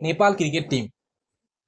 Nepal cricket team.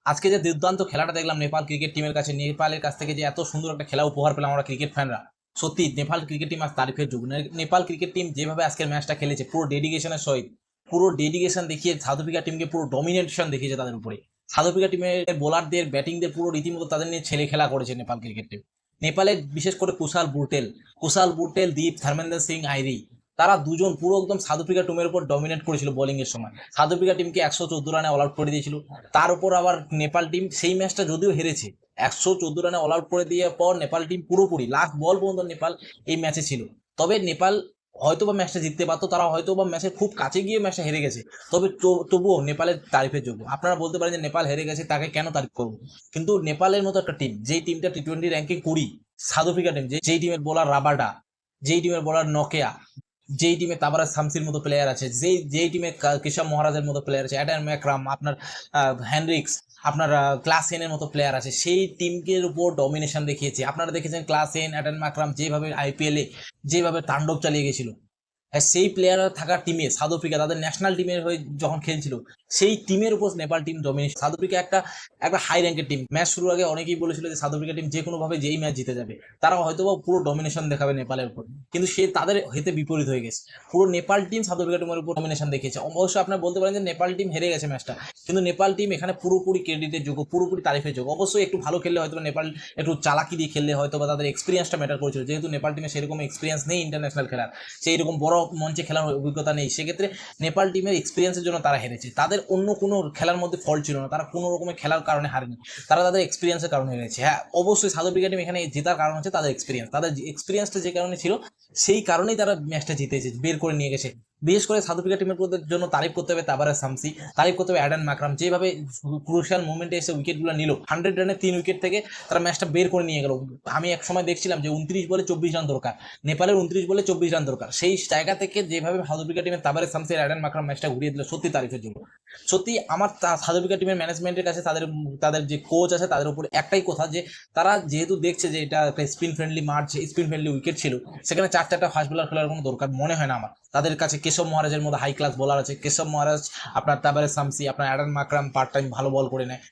আজকে যে দুর্দান্ত খেলাটা দেখলাম নেপাল ক্রিকেট টিমের কাছে, নেপালের কাছ থেকে যে এত সুন্দর একটা খেলা উপহার পেলাম আমরা ক্রিকেট ফ্যানরা। সত্যি, নেপাল ক্রিকেট টিম আজ তারিফের যুগ। নেপাল ক্রিকেট টিম যেভাবে আজকের ম্যাচটা খেলেছে, পুরো ডেডিকেশনের সহিত, পুরো ডেডিকেশন দেখিয়ে সাউথ টিমকে পুরো ডমিনেশন দেখিয়েছে তাদের উপরে। আফ্রিকা টিমের বোলারদের ব্যাটিংদের পুরো রীতিমতো তাদের নিয়ে ছেলে খেলা করেছে নেপাল ক্রিকেট টিম। নেপালের বিশেষ করে কুশাল বুটেল। কুশাল বুটেল, দীপ, ধর্মেন্দ্র সিং, আইরি। তারা দুজন পুরো একদম আফ্রিকা টিমের উপর ডমিনেট করেছিল বোলিং এর সময়। আফ্রিকা টিমকে একশো চোদ্দ রানে অল আউট করে দিয়েছিল। তার উপর আবার নেপাল টিম সেই ম্যাচটা যদিও হেরেছে, একশো চোদ্দ রানে অল আউট করে দেওয়ার পর নেপাল টিম পুরোপুরি লাস্ট বল পর্যন্ত নেপাল এই ম্যাচে ছিল। তবে নেপাল হয়তো বা ম্যাচটা জিততে পারতো, তারা হয়তো বা ম্যাচের খুব কাছে গিয়ে ম্যাচটা হেরে গেছে। তবে তবুও নেপালের তারিফের যোগ্য। আপনারা বলতে পারেন যে নেপাল হেরে গেছে, তাকে কেন তারিফ করব? কিন্তু নেপালের মতো একটা টিম যেই টিমটা টি টোয়েন্টি র্যাঙ্কিং কুড়ি সাউথ আফ্রিকা টিম যেই টিমের বোলার রাবাডা যেই টিমের বোলার নকেয়া যেই টিমে তাবারা শামসির মতো প্লেয়ার আছে, যেই যেই টিমে কিশাব মহারাজের মতো প্লেয়ার আছে অ্যাডাম ম্যাকরাম আপনার হ্যানরিক্স আপনার ক্লাস এনের মতো প্লেয়ার আছে, সেই টিমকে উপর ডমিনেশন দেখিয়েছে। আপনারা দেখেছেন ক্লাস এন অ্যাডাম ম্যাকরাম যেভাবে আইপিএলে যেভাবে তাণ্ডব চালিয়ে গেছিল। সেই প্লেয়ার থাকা টিমে সাউথ আফ্রিকা, তাদের ন্যাশনাল টিমের হয়ে যখন খেলছিল, সেই টিমের উপর Nepal team domination South Africa একটা একটা হাই র্যাঙ্কের টিম ম্যাচ শুরুর আগে অনেকেই বলেছিল যে সাউথ আফ্রিকা টিম যে কোনোভাবে যেই ম্যাচ জিতে যাবে। তারা হয়তো বা পুরো ডমিনেশন দেখাবে নেপালের উপর। কিন্তু সে তাদের হেতে বিপরীত হয়ে গেছে। পুরো নেপাল টিম সাউথ আফ্রিকা টিমের উপর ডমিনেশন দেখিয়েছে অবশ্যই আপনারা বলতে পারেন যে নেপাল টিম হেরে গেছে ম্যাচটা কিন্তু নেপাল টিম এখানে পুরোপুরি ক্রেডিটের যোগ্য, পুরোপুরি তারিফের যোগ্য। অবশ্যই একটু ভালো খেললে হয়তো নেপাল একটু চালাকি দিয়ে খেললে হয়তো বা তাদের এক্সপিরিয়েন্সটা ম্যাটার করেছিল। যেহেতু নেপাল টিমে সেরকম এক্সপিরিয়েন্স নেই ইন্টারন্যাশনাল খেলার। সেই রকম বড় মঞ্চে খেলার অভিজ্ঞতা নেই। সেক্ষেত্রে নেপাল টিমের এক্সপিরিয়েন্সের জন্য তারা হেরেছে। তাদের অন্য কোনো খেলার মধ্যে ফল ছিল না। তারা কোনো রকমের খেলার কারণে হারেনি। তারা তাদের এক্সপিরিয়েন্সের কারণে হেরেছে। হ্যাঁ অবশ্যই সাউথ আফ্রিকা টিম এখানে জেতার কারণ হচ্ছে তাদের এক্সপিরিয়েন্স তাদের এক্সপিরিয়েন্সটা যে কারণে ছিল, সেই কারণেই তারা ম্যাচটা জিতেছে, বের করে নিয়ে গেছে। বিশেষ করে সাউথ টিমের জন্য তারিফ করতে হবে তাবারা সামসি, তারিফ করতে হবে অ্যাডান মাকরাম। যেভাবে ক্রুশিয়াল মুভমেন্টে এসে উইকেটগুলো নিল হান্ড্রেড রানে তিন উইকেট থেকে তারা ম্যাচটা বের করে নিয়ে গেল। আমি এক সময় দেখছিলাম যে উনত্রিশ বলে চব্বিশ রান দরকার, নেপালের উনত্রিশ বলে চব্বিশ রান দরকার। সেই জায়গা থেকে যেভাবে সাউথ টিমের তাবারে সামসি অ্যাডান মাকরাম ম্যাচটা ঘুরিয়ে দিল, সত্যি তারিফের জন্য। সত্যি আমার সাউথ টিমের ম্যানেজমেন্টের কাছে তাদের তাদের যে কোচ আছে তাদের উপর একটাই কথা যে তারা যেহেতু দেখছে যে এটা একটা স্পিন ফ্রেন্ডলি মাঠ স্পিন ফ্রেন্ডলি উইকেট ছিল, সেখানে চার চারটা ফাস্ট বোলার খেলার কোনো দরকার মনে হয় না আমার। তাদের কাছে কেশব মহারাজের মধ্যে হাই ক্লাস বোলার আছে। কেশব মহারাজ, আপনার তাবারে সামসি আপনার অ্যাডান মাকরাম পার্ট টাইম ভালো বল করে নেয়।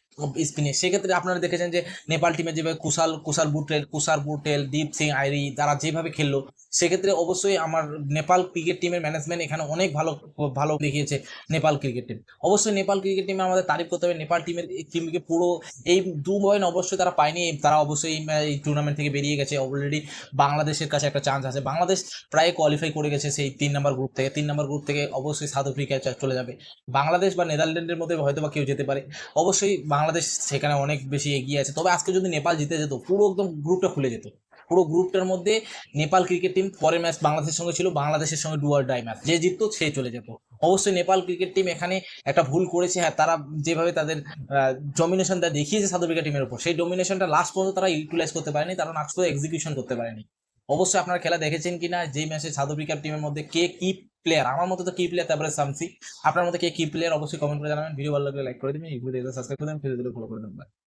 স্পিনে। সেক্ষেত্রে আপনারা দেখেছেন যে নেপাল টিমে যেভাবে কুশাল কুশাল বুটেল কুষার বুটেল, দীপ সিং, আইরি তারা যেভাবে খেললো, সেক্ষেত্রে অবশ্যই আমার নেপাল ক্রিকেট টিমের ম্যানেজমেন্ট এখানে অনেক ভালো ভালো দেখিয়েছে নেপাল ক্রিকেট টিম। অবশ্যই নেপাল ক্রিকেট টিমে আমাদের তারিফ করতে হবে। নেপাল টিমের টিমকে পুরো এই দু পয়েন্ট অবশ্যই তারা পায়নি। তারা অবশ্যই এই টুর্নামেন্ট থেকে বেরিয়ে গেছে। অলরেডি বাংলাদেশের কাছে একটা চান্স আছে। বাংলাদেশ প্রায় কোয়ালিফাই করে গেছে সেই তিন নম্বর গ্রুপ থেকে। তিন নম্বর গ্রুপ থেকে অবশ্যই সাউথ আফ্রিকায় চলে যাবে। বাংলাদেশ বা নেদারল্যান্ডের মধ্যে হয়তো বা কেউ যেতে পারে। অবশ্যই বাংলাদেশ সেখানে অনেক বেশি এগিয়ে আছে। তবে আজকে যদি নেপাল জিতে যেত, পুরো একদম গ্রুপটা খুলে যেত। পুরো গ্রুপটার মধ্যে নেপাল ক্রিকেট টিম পরের ম্যাচ বাংলাদেশের সঙ্গে ছিল, বাংলাদেশের সঙ্গে ডুয়ার ডাই ম্যাচ যে জিততো, সে চলে যেত। অবশ্যই নেপাল ক্রিকেট টিম এখানে একটা ভুল করেছে। হ্যাঁ তারা যেভাবে তাদের ডমিনেশনটা দেখিয়েছে আফ্রিকা টিমের উপর, সেই ডমিনেশনটা লাস্ট পর্যন্ত তারা ইউটিলাইজ করতে পারেনি, তারা পর্যন্ত এক্সিকিউশন করতে পারেনি। অবশ্যই আপনারা খেলা দেখেছেন কিনা, যেই ম্যাচে সাধু আফ্রিকার টিমের মধ্যে কে কি প্লেয়ার আমার মতো তো কি প্লেয়ার তারপরে সামসি। আপনার মধ্যে কে কি প্লেয়ার অবশ্যই কমেন্ট করে জানাবেন। ভিডিও ভালো লাগলে লাইক করে দেবেন। ভিডিও সাবস্ক্রাইব করে দেবেন ফেসবুকে ফলো করে দেবেন।